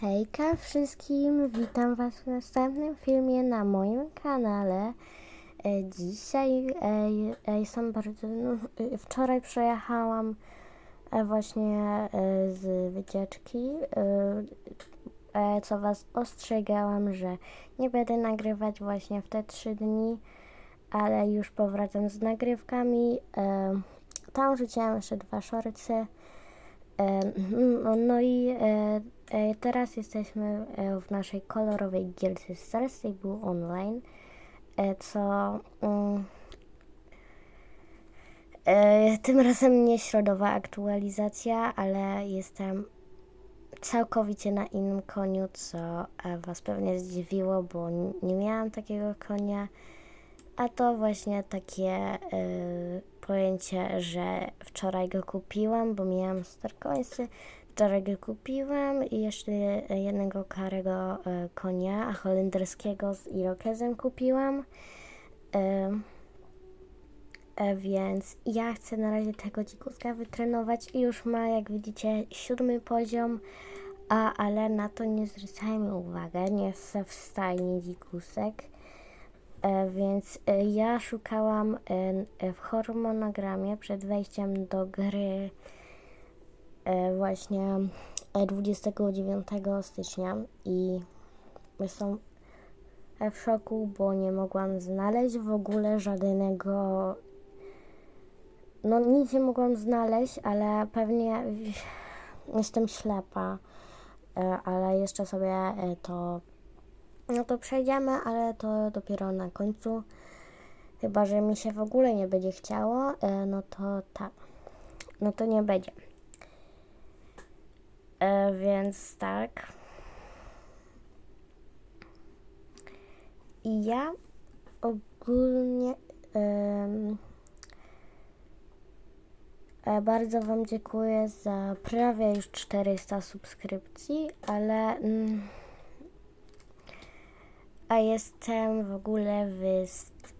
Hejka wszystkim, witam Was w następnym filmie na moim kanale. E, Dzisiaj e, jestem bardzo. No, e, wczoraj przejechałam właśnie z wycieczki, co Was ostrzegałam, że nie będę nagrywać właśnie w te trzy dni, ale już powracam z nagrywkami. Tam rzuciłam jeszcze dwa szorcy. E, No, i teraz jesteśmy e, w naszej kolorowej gierce Star Stable Online, e, co mm, e, tym razem nie środowa aktualizacja, ale jestem całkowicie na innym koniu, co e, Was pewnie zdziwiło, bo nie miałam takiego konia. A to właśnie takie y, pojęcie, że wczoraj go kupiłam, bo miałam starkońsy. Wczoraj go kupiłam i jeszcze jednego karego y, konia holenderskiego z irokezem kupiłam. Y, e, więc ja chcę na razie tego dzikuska wytrenować i już ma, jak widzicie, siódmy poziom. A, ale na to nie zwracajmy uwagę, nie jest w stajni dzikusek. E, więc e, ja szukałam e, e, w hormonogramie przed wejściem do gry e, właśnie e, 29 stycznia i jestem e, w szoku, bo nie mogłam znaleźć w ogóle żadnego. No, nic nie mogłam znaleźć, ale pewnie jestem ślepa, e, ale jeszcze sobie e, to no to przejdziemy, ale to dopiero na końcu. Chyba, że mi się w ogóle nie będzie chciało, e, no to tak. No to nie będzie. E, więc tak. I ja ogólnie e, bardzo Wam dziękuję za prawie już 400 subskrypcji, ale. Mm, a jestem w ogóle w st-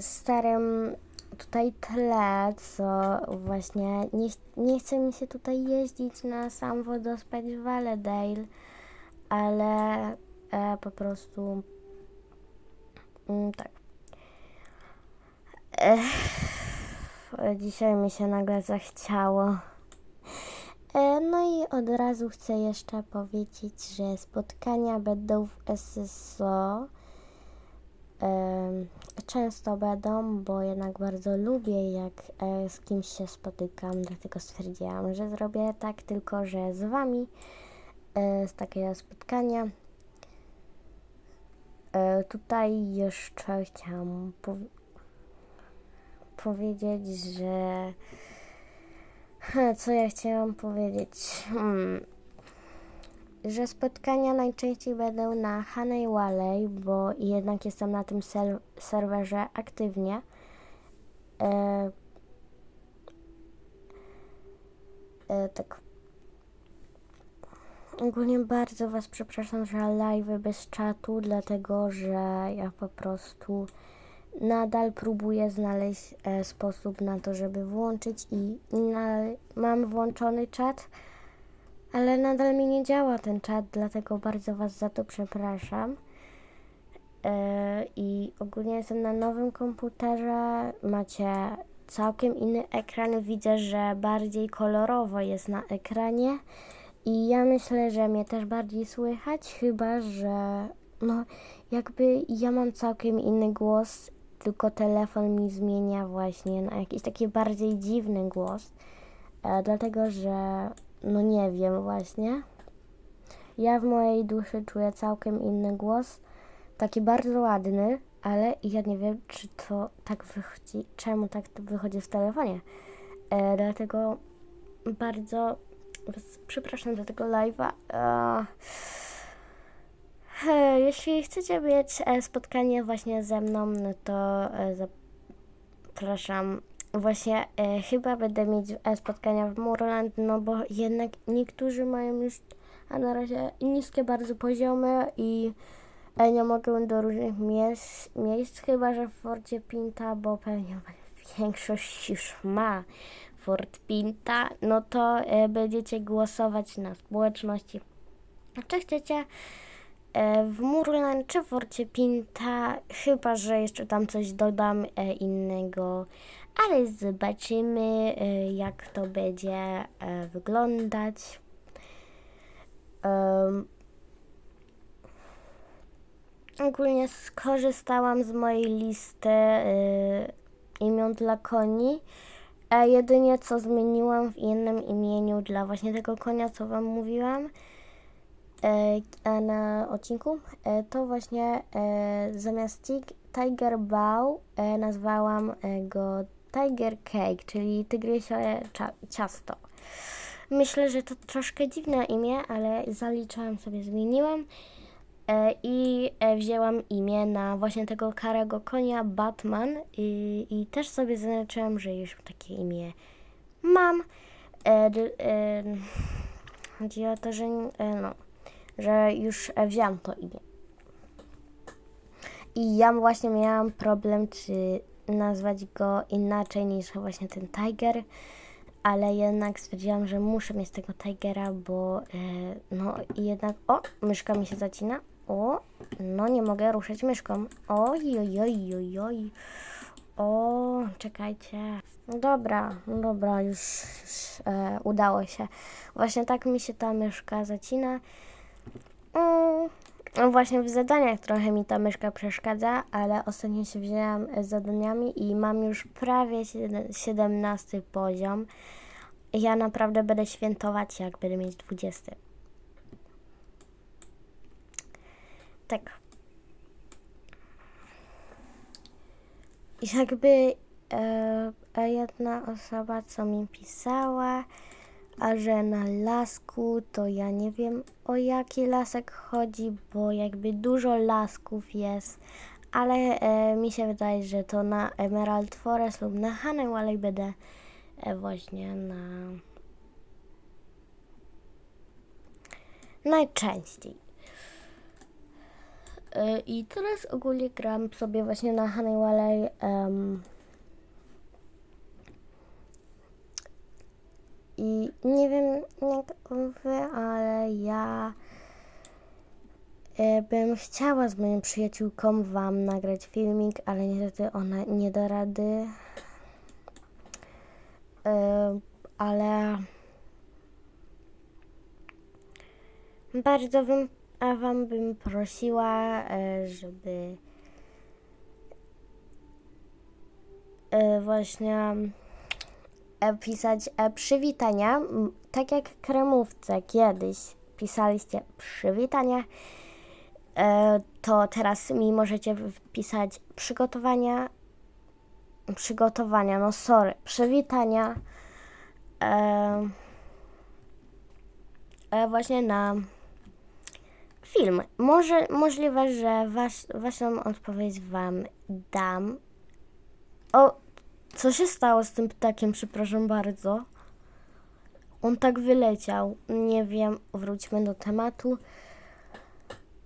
starym tutaj tle, co właśnie nie, nie chce mi się tutaj jeździć na sam wodospad Valedale, ale e, po prostu mm, tak. Ech, dzisiaj mi się nagle zachciało. E, No i od razu chcę jeszcze powiedzieć, że spotkania będą w SSO. Często będą, bo jednak bardzo lubię, jak e, z kimś się spotykam, dlatego stwierdziłam, że zrobię tak, tylko że z Wami, e, z takiego spotkania. E, Tutaj jeszcze chciałam pow- powiedzieć, że. Co ja chciałam powiedzieć? Hmm. Że spotkania najczęściej będą na Honey Valley, bo jednak jestem na tym sel- serwerze aktywnie. E, e, tak. Ogólnie bardzo Was przepraszam za live bez czatu, dlatego że ja po prostu nadal próbuję znaleźć e, sposób na to, żeby włączyć i, i na, mam włączony czat, ale nadal mi nie działa ten czat, dlatego bardzo Was za to przepraszam. E, I ogólnie jestem na nowym komputerze, macie całkiem inny ekran, widzę, że bardziej kolorowo jest na ekranie. I ja myślę, że mnie też bardziej słychać, chyba że no jakby ja mam całkiem inny głos, tylko telefon mi zmienia właśnie na jakiś taki bardziej dziwny głos, e, dlatego że no nie wiem właśnie. Ja w mojej duszy czuję całkiem inny głos, taki bardzo ładny, ale ja nie wiem, czy to tak wychodzi, czemu tak wychodzi w telefonie. E, dlatego bardzo was przepraszam za tego live'a. E, jeśli chcecie mieć e, spotkanie właśnie ze mną, no to e, zapraszam. Właśnie e, chyba będę mieć e, spotkania w Murland, no bo jednak niektórzy mają już a na razie niskie bardzo poziomy i e, nie mogę do różnych miejsc, miejsc chyba że w Fordzie Pinta, bo pewnie większość już ma Ford Pinta, no to e, będziecie głosować na społeczności. Czy chcecie w Murlen czy w Forcie Pinta, chyba że jeszcze tam coś dodam e, innego, ale zobaczymy e, jak to będzie e, wyglądać. Ogólnie skorzystałam z mojej listy imion dla koni. E, jedynie co zmieniłam w innym imieniu dla właśnie tego konia, co Wam mówiłam e, a na odcinku, e, to właśnie e, zamiast tig- Tiger Bow e, nazwałam e, go Tiger Cake, czyli tygrysie cia- ciasto. Myślę, że to troszkę dziwne imię, ale zaliczałam sobie, zmieniłam e, i e, wzięłam imię na właśnie tego karego konia Batman i, i też sobie zaznaczyłam, że już takie imię mam. E, e, chodzi o to, że e, no, że już e, wzięłam to imię. I ja właśnie miałam problem, czy nazwać go inaczej niż właśnie ten Tiger, ale jednak stwierdziłam, że muszę mieć tego Tigera, bo e, no i jednak, o, myszka mi się zacina, o, no nie mogę ruszać myszką, oj, oj, oj, oj, oj. O, czekajcie. Dobra, no dobra, już, już e, udało się. Właśnie tak mi się ta myszka zacina. Mm, właśnie w zadaniach trochę mi ta myszka przeszkadza, ale ostatnio się wzięłam z zadaniami i mam już prawie siedem- 17 poziom. Ja naprawdę będę świętować, jak będę mieć 20. Tak. Jakby e, jedna osoba, co mi pisała, a że na lasku, to ja nie wiem o jaki lasek chodzi, bo jakby dużo lasków jest, ale e, mi się wydaje, że to na Emerald Forest lub na Honeywell i będę e, właśnie na najczęściej. E, I teraz ogólnie gram sobie właśnie na Honeywell um, I nie wiem jak wy, ale ja e, bym chciała z moją przyjaciółką wam nagrać filmik, ale niestety ona nie da rady. E, ale bardzo bym, a wam bym prosiła, e, żeby właśnie pisać e, przywitania, tak jak kremówce kiedyś pisaliście przywitania, e, to teraz mi możecie wpisać przygotowania, przygotowania, no sorry, przywitania e, e, właśnie na film. Może, możliwe, że was, waszą odpowiedź wam dam. O, co się stało z tym ptakiem? Przepraszam bardzo. On tak wyleciał. Nie wiem, wróćmy do tematu.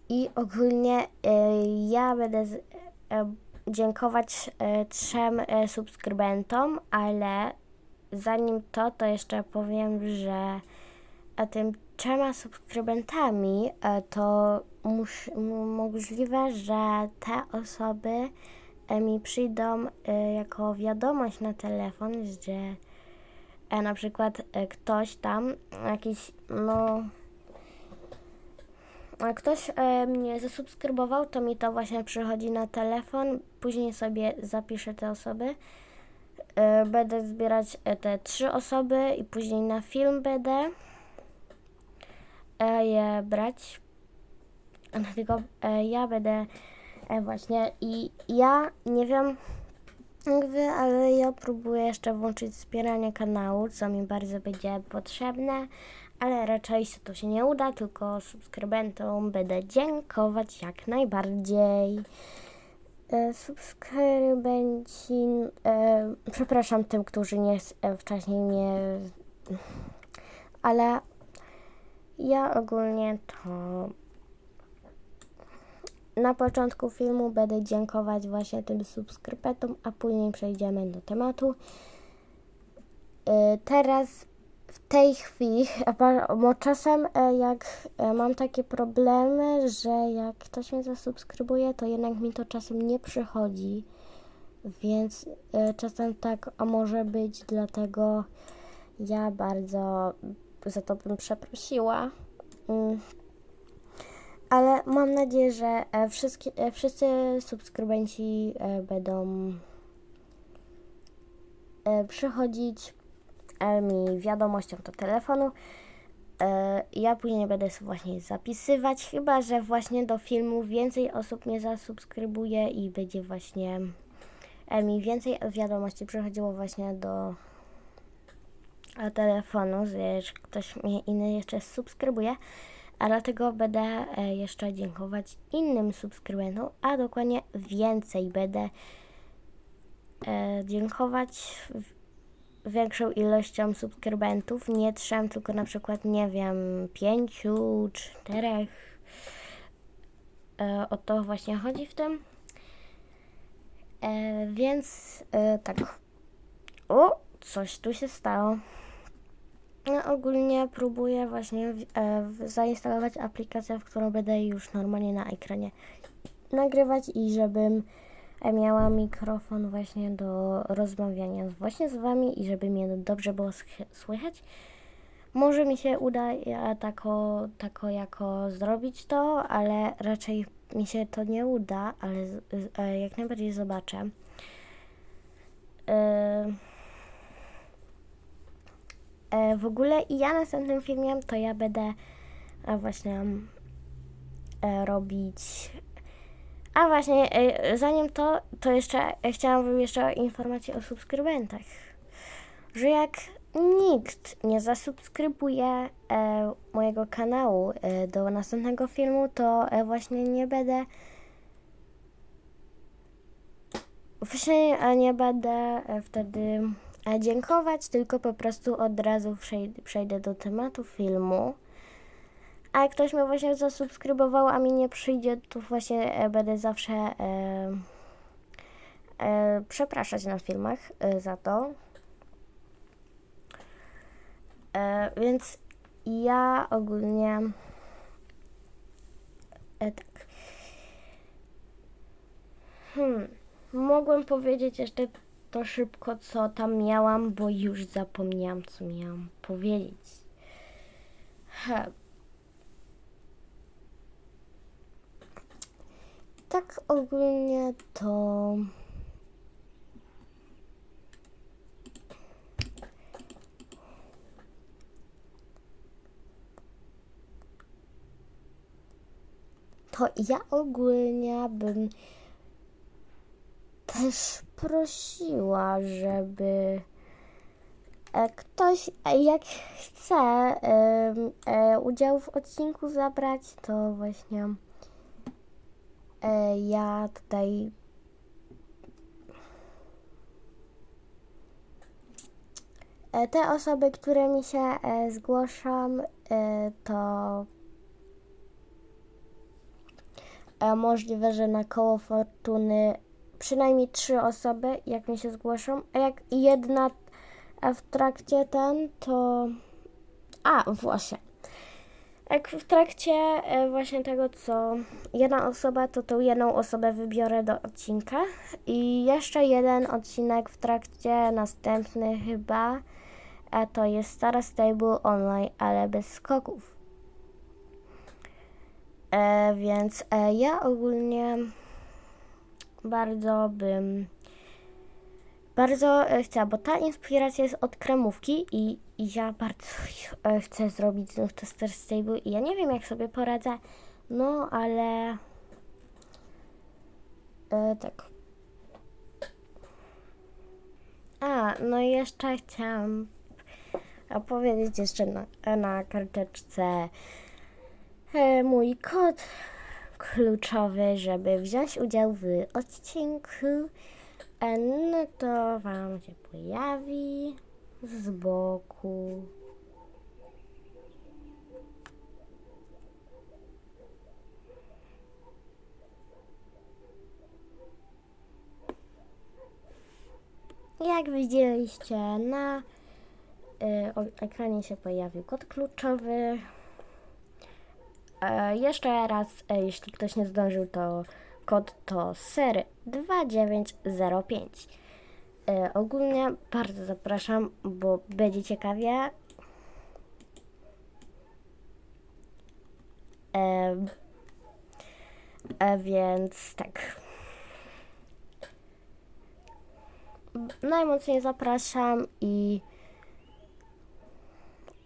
I ogólnie e, ja będę z, e, dziękować e, trzem e, subskrybentom, ale zanim to, to jeszcze powiem, że a tym trzema subskrybentami e, to możliwe, że te osoby mi przyjdą e, jako wiadomość na telefon, że e, na przykład e, ktoś tam, jakiś, no, ktoś e, mnie zasubskrybował, to mi to właśnie przychodzi na telefon, później sobie zapiszę te osoby. E, będę zbierać e, te trzy osoby i później na film będę e, je brać. Dlatego e, ja będę e, właśnie i ja nie wiem jak wy, ale ja próbuję jeszcze włączyć wspieranie kanału, co mi bardzo będzie potrzebne, ale raczej się to się nie uda, tylko subskrybentom będę dziękować jak najbardziej. E, subskrybenci, e, przepraszam tym, którzy nie e, wcześniej mnie, ale ja ogólnie to na początku filmu będę dziękować właśnie tym subskrybentom, a później przejdziemy do tematu. Y, Teraz w tej chwili, bo czasem e, jak e, mam takie problemy, że jak ktoś mnie zasubskrybuje, to jednak mi to czasem nie przychodzi. Więc e, czasem tak a może być, dlatego ja bardzo za to bym przeprosiła. Ale mam nadzieję, że e, wszystkie, e, wszyscy subskrybenci e, będą przychodzić mi wiadomością do telefonu. Ja później będę właśnie zapisywać, chyba że właśnie do filmu więcej osób mnie zasubskrybuje i będzie właśnie mi więcej wiadomości przychodziło właśnie do telefonu, że ktoś mnie inny jeszcze subskrybuje. A dlatego będę e, jeszcze dziękować innym subskrybentom, a dokładnie więcej będę e, dziękować większą ilością subskrybentów, nie trzem, tylko na przykład, nie wiem, pięciu, czterech. E, o to właśnie chodzi w tym. Więc tak. O, coś tu się stało. No, ogólnie próbuję właśnie e, zainstalować aplikację, w którą będę już normalnie na ekranie nagrywać i żebym e, miała mikrofon właśnie do rozmawiania właśnie z wami i żeby mnie dobrze było słychać. Może mi się uda tako, tako jako zrobić to, ale raczej mi się to nie uda, ale e, jak najbardziej zobaczę. E, E, w ogóle i ja następnym filmie to ja będę e, właśnie e, robić. A właśnie, e, zanim to, to jeszcze e, chciałam wam jeszcze informację o subskrybentach. Że jak nikt nie zasubskrybuje e, mojego kanału e, do następnego filmu, to e, właśnie nie będę Właśnie nie będę e, wtedy e, dziękować, tylko po prostu od razu przej- przejdę do tematu filmu. A jak ktoś mnie właśnie zasubskrybował, a mi nie przyjdzie, to właśnie e, będę zawsze e, e, przepraszać na filmach e, za to. E, więc ja ogólnie e, tak. Hmm. Mogłem powiedzieć jeszcze to szybko, co tam miałam, bo już zapomniałam, co miałam powiedzieć. Tak ogólnie to. To ja ogólnie bym też prosiła, żeby e, ktoś, e, jak chce e, udział w odcinku zabrać, to właśnie ja tutaj te osoby, które mi się zgłoszą, to możliwe, że na koło fortuny przynajmniej trzy osoby, jak mi się zgłoszą, a jak jedna e, w trakcie ten, to... A, właśnie. Jak w trakcie e, właśnie tego, co jedna osoba, to tą jedną osobę wybiorę do odcinka i jeszcze jeden odcinek w trakcie następny chyba, a to jest Stara Stable Online, ale bez skoków. E, więc e, ja ogólnie bardzo bym bardzo e, chciała, bo ta inspiracja jest od kremówki i, i ja bardzo e, chcę zrobić znów to Star Stable i ja nie wiem jak sobie poradzę, no ale e, tak. A, no i jeszcze chciałam opowiedzieć jeszcze na, na karteczce e, mój kod kluczowy, żeby wziąć udział w odcinku. No to Wam się pojawi z boku. Jak widzieliście na y, ekranie się pojawił kod kluczowy. E, jeszcze raz, e, jeśli ktoś nie zdążył, to kod to ser 2905. E, ogólnie bardzo zapraszam, bo będzie ciekawie. E, e, więc tak. Najmocniej zapraszam i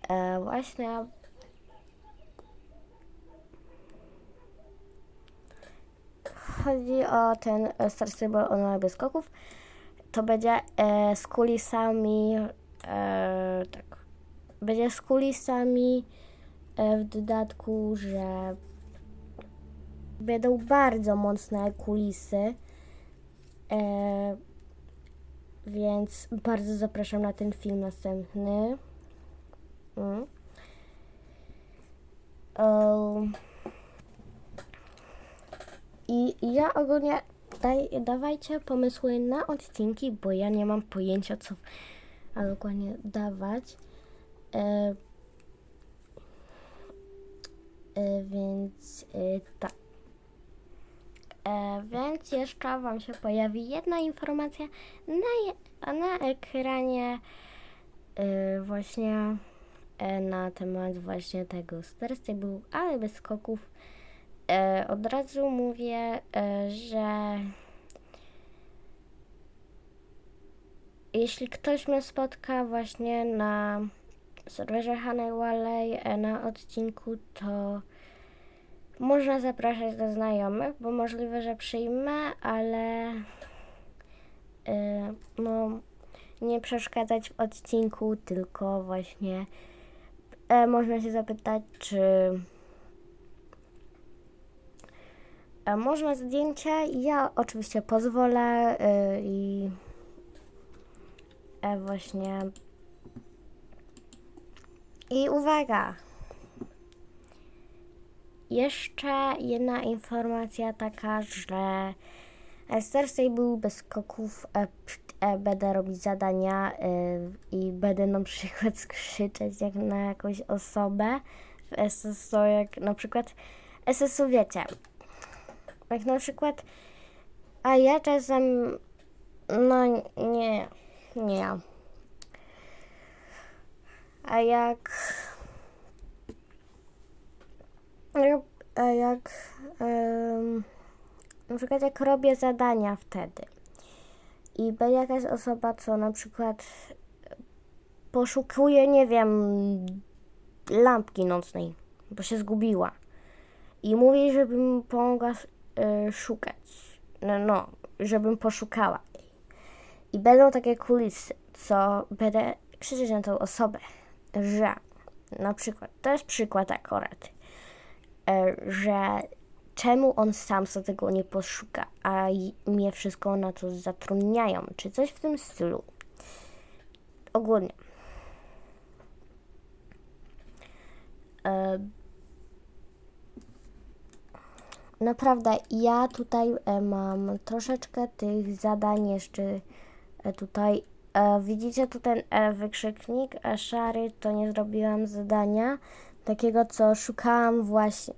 e, właśnie chodzi o ten e, Star Stable online skoków. To będzie e, z kulisami, e, tak, będzie z kulisami e, w dodatku, że będą bardzo mocne kulisy. E, więc bardzo zapraszam na ten film następny. Mm. Um. I ja ogólnie daj, dawajcie pomysły na odcinki, bo ja nie mam pojęcia, co a dokładnie dawać. E, e, więc e, tak. E, więc jeszcze Wam się pojawi jedna informacja na, na ekranie e, właśnie e, na temat właśnie tego Stable, ale bez skoków. E, od razu mówię, e, że jeśli ktoś mnie spotka właśnie na serwerze Valley e, na odcinku, to można zapraszać do znajomych, bo możliwe, że przyjmę, ale no nie przeszkadzać w odcinku, tylko właśnie można się zapytać, czy e, można zdjęcia. Ja oczywiście pozwolę e, i e, właśnie i uwaga! Jeszcze jedna informacja taka, że Star Stable bez skoków e, e, będę robić zadania e, i będę na przykład skrzyczeć jak na jakąś osobę w SSO, jak na przykład SSO wiecie, jak na przykład a ja czasem no nie, nie. A jak a jak em, na przykład jak robię zadania wtedy i będzie jakaś osoba, co na przykład poszukuje, nie wiem, lampki nocnej, bo się zgubiła i mówi, żebym pomogła e, szukać, no, no, żebym poszukała jej. I będą takie kulisy, co będę krzyczeć na tą osobę, że na przykład, to jest przykład akurat, e, że czemu on sam sobie tego nie poszuka, a mnie wszystko na to zatrudniają, czy coś w tym stylu. Ogólnie. E, Naprawdę, ja tutaj e, mam troszeczkę tych zadań jeszcze e, tutaj. E, widzicie tu ten wykrzyknik szary, to nie zrobiłam zadania. Takiego, co szukałam właśnie.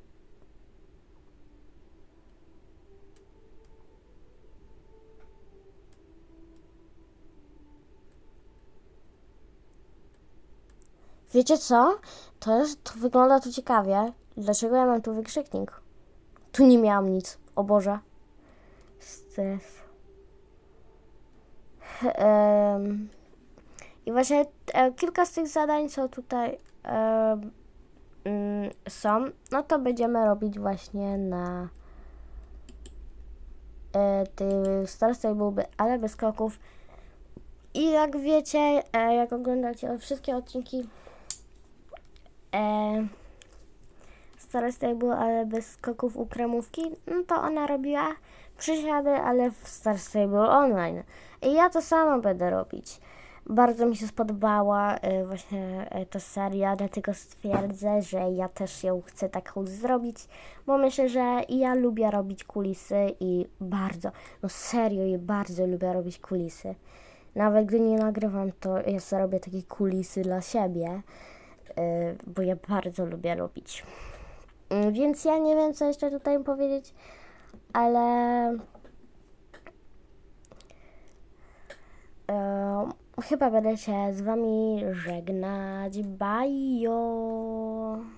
Wiecie co? To jest, to wygląda tu ciekawie. Dlaczego ja mam tu wykrzyknik? Tu nie miałam nic. O Boże. Stres. Em, I właśnie e, kilka z tych zadań, co tutaj em, mm, są, no to będziemy robić właśnie na e, tych Star Stable, ale bez kroków. I jak wiecie, e, jak oglądacie wszystkie odcinki e, Star Stable, ale bez skoków u kremówki, no to ona robiła przysiady, ale w Star Stable Online. I ja to samo będę robić. Bardzo mi się spodobała e, właśnie e, ta seria, dlatego stwierdzę, że ja też ją chcę taką zrobić, bo myślę, że ja lubię robić kulisy i bardzo, no serio, i bardzo lubię robić kulisy. Nawet gdy nie nagrywam, to ja sobie robię takie kulisy dla siebie, y, bo ja bardzo lubię robić. Mm, Więc ja nie wiem, co jeszcze tutaj powiedzieć, ale chyba będę się z wami żegnać. Bye!